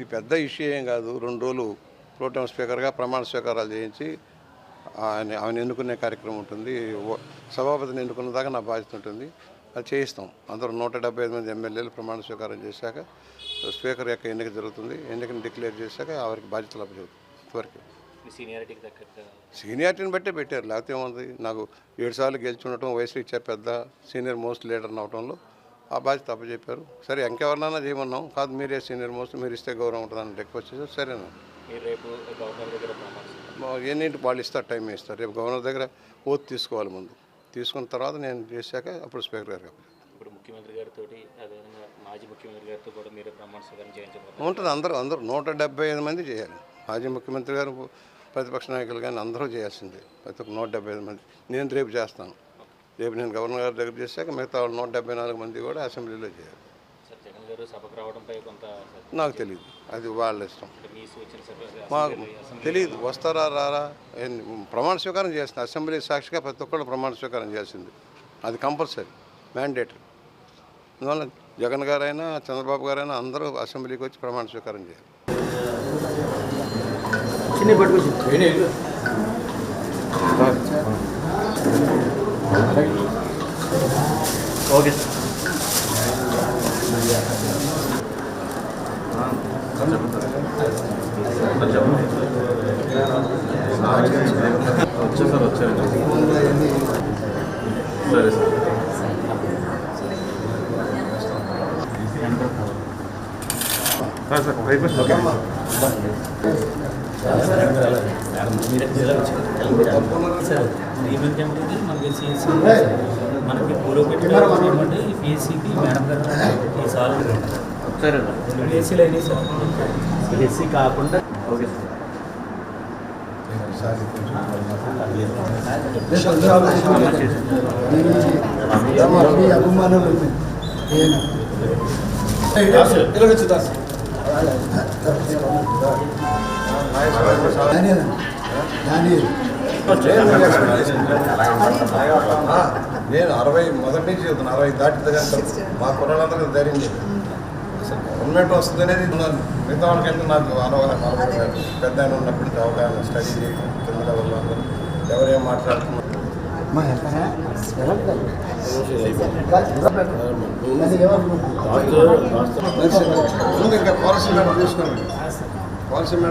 ఇది పెద్ద ఇష్యూ ఏం కాదు. రెండు రోజులు ప్రోటోన్ స్పీకర్గా ప్రమాణ స్వీకారాలు చేయించి ఆయన ఆయన ఎన్నుకునే కార్యక్రమం ఉంటుంది. సభాపతిని ఎన్నుకున్న దాకా నా బాధ్యత ఉంటుంది. అది చేయిస్తాం. అందరూ నూట డెబ్బై ఐదు మంది ఎమ్మెల్యేలు ప్రమాణ స్వీకారం చేశాక స్పీకర్ యొక్క ఎన్నిక జరుగుతుంది. ఎన్నికను డిక్లేర్ చేశాక వారికి బాధ్యతలు అప్పచెబుతుంది తగ్గట్టు సీనియారిటీని బట్టే పెట్టారు. లేకపోతే ఏముంది? నాకు ఏడు సార్లు గెలిచి ఉండటం వయసు ఇచ్చే పెద్ద సీనియర్ మోస్ట్ లీడర్ అవడంలో ఆ బాధ్యత అప్పచెప్పారు. సరే ఇంకెవరినైనా చేయమన్నాం. కాదు మీరే సీనియర్ మోస్ట్ మీరు ఇస్తే గౌరవం ఉంటుందని రిక్వెస్ట్ చేశారు. సరేనా? ఎన్నింటి వాళ్ళు ఇస్తారు టైం ఇస్తారు. రేపు గవర్నర్ దగ్గర ఓత్ తీసుకోవాలి ముందు. తీసుకున్న తర్వాత నేను చేశాక అప్పుడు స్పీకర్ గారికి అప్పచెప్తాను. ఇప్పుడు ముఖ్యమంత్రి గారితో అదేవిధంగా మాజీ ముఖ్యమంత్రి గారితో కూడా మీరు ప్రమాణ స్వీకారం ఉంటుంది అందరూ అందరూ నూట డెబ్బై ఐదు మంది చేయాలి. మాజీ ముఖ్యమంత్రి గారు ప్రతిపక్ష నాయకులు కానీ అందరూ చేయాల్సిందే. ప్రతి ఒక్క నూట డెబ్బై ఐదు మంది. నేను రేపు చేస్తాను. రేపు నేను గవర్నర్ గారి దగ్గర చేశాక మిగతా వాళ్ళు నూట డెబ్బై నాలుగు మంది కూడా అసెంబ్లీలో చేయాలి నాకు తెలియదు అది వాళ్ళ ఇష్టం. మాకు తెలియదు వస్తారా రారా? ప్రమాణ స్వీకారం చేస్తుంది అసెంబ్లీ సాక్షిగా ప్రతి ఒక్కళ్ళు ప్రమాణ స్వీకారం చేసింది. అది కంపల్సరీ మ్యాండేటరీ. అందువల్ల జగన్ గారైనా చంద్రబాబు గారైనా అందరూ అసెంబ్లీకి వచ్చి ప్రమాణ స్వీకారం చేయాలి. ఓకే సార్ వచ్చేసారు వచ్చారండి సరే సార్ సార్ సార్ అయిపోయింది ఈ మధ్య ఏంటంటే మనకి సిఎస్సి మనకి పూర్వ పెట్టినటువంటి పిఎస్సికి మేడం గారు ఈసారి సరే రెండు పిఎస్సీలు అయినాయి సార్ పిఎస్సి కాకుండా ఓకే అభిమానం ఉంది నేను అరవై మొదటి నుంచి చెప్తున్నాను అరవై దాటితే కానీ మా కుర్రాళ్ళందరూ ధైర్యం అసలు గవర్నమెంట్ వస్తుంది అనేది మిగతా వాళ్ళకంటే నాకు అవగాహన పెద్ద ఆయన ఉన్నప్పటి నుంచి అవగాహన స్టడీ చేయడం కింద లెవెల్లో అందరూ ఎవరేం మాట్లాడుతున్నారు? మా ఎంత ముందు ఇంకా పాలసీ మేడం చూసుకోండి పాలసీ మేడం